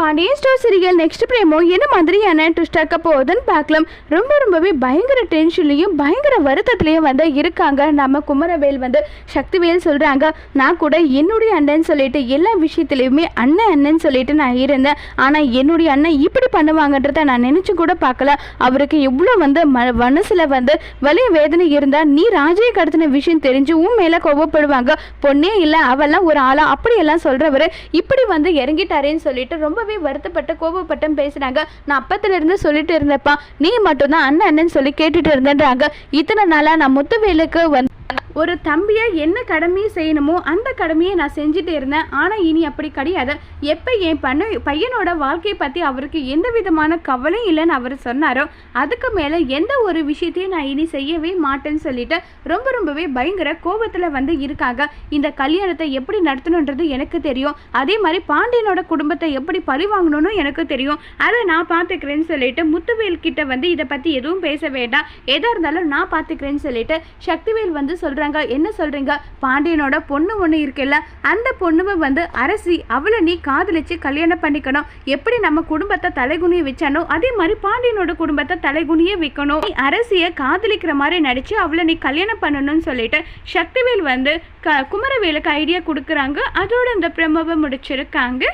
Pandian store serial next promo என்ன மாதிரியான twist ஆக்க போகுதுன்னு பார்க்கலாம். ரொம்ப ரொம்பவே பயங்கர டென்ஷன்லையும் பயங்கர வருத்தத்துலையும் வந்து இருக்காங்க. நம்ம குமரவேல் வந்து சக்திவேல் சொல்கிறாங்க நான் கூட என்னுடைய அண்ணன் சொல்லிட்டு எல்லா விஷயத்துலையுமே அண்ணன் அண்ணன் சொல்லிட்டு நான் இருந்தேன். ஆனால் என்னுடைய அண்ணன் இப்படி பண்ணுவாங்கன்றத நான் நினச்சி கூட பார்க்கல. அவருக்கு எவ்வளோ வந்து ம மனசில் வந்து வலி வேதனை இருந்தால் நீ ராஜையை கடத்தின விஷயம் தெரிஞ்சு உன் மேலே கோவப்படுவாங்க. பொண்ணே இல்லை அவெல்லாம் ஒரு ஆளா அப்படியெல்லாம் சொல்கிறவர் இப்படி வந்து இறங்கிட்டாரேன்னு சொல்லிட்டு ரொம்பவே வருத்தப்பட்டு கோபப்பட்டும் பேசுறாங்க. நான் அப்பத்துல இருந்து சொல்லிட்டு இருந்தப்பா. நீ மட்டும்தான் அண்ணன் அண்ணன் சொல்லி கேட்டுட்டு இருந்தேன்றாங்க. இத்தனை நாளா நான் முத்துவேலுக்கு வந்து ஒரு தம்பியை என்ன கடமையை செய்யணுமோ அந்த கடமையை நான் செஞ்சுட்டு இருந்தேன். ஆனால் இனி அப்படி கிடையாது. எப்போ என் பண்ண பையனோட வாழ்க்கையை பற்றி அவருக்கு எந்த விதமான கவலையும் இல்லைன்னு அவர் சொன்னாரோ அதுக்கு மேலே எந்த ஒரு விஷயத்தையும் நான் இனி செய்யவே மாட்டேன்னு சொல்லிட்டு ரொம்ப ரொம்பவே பயங்கர கோபத்தில் வந்து இருக்காங்க. இந்த கல்யாணத்தை எப்படி நடத்தணுன்றது எனக்கு தெரியும். அதே மாதிரி பாண்டியனோட குடும்பத்தை எப்படி பழி வாங்கணும்னு எனக்கு தெரியும். அதை நான் பார்த்துக்கிறேன்னு சொல்லிட்டு முத்துவேல் கிட்ட வந்து இதை பற்றி எதுவும் பேச வேண்டாம். எதாக இருந்தாலும் நான் பார்த்துக்கிறேன்னு சொல்லிட்டு சக்திவேல் வந்து சொல்கிறாங்க என்ன சொல்கிறீங்க பாண்டியனோட பொண்ணு ஒன்று இருக்குல்ல அந்த பொண்ணுவை வந்து அரசி அவளை நீ காதலிச்சு கல்யாணம் பண்ணிக்கணும். எப்படி நம்ம குடும்பத்தை தலைகுனியை வச்சானோ அதே மாதிரி பாண்டியனோட குடும்பத்தை தலைகுனியே வைக்கணும். நீ அரசியை காதலிக்கிற மாதிரி நடிச்சு அவளை நீ கல்யாணம் பண்ணணும்னு சொல்லிட்டு சக்திவேல் வந்து க குமரவேலுக்கு ஐடியா கொடுக்குறாங்க. அதோட அந்த பிரமவை முடிச்சிருக்காங்க.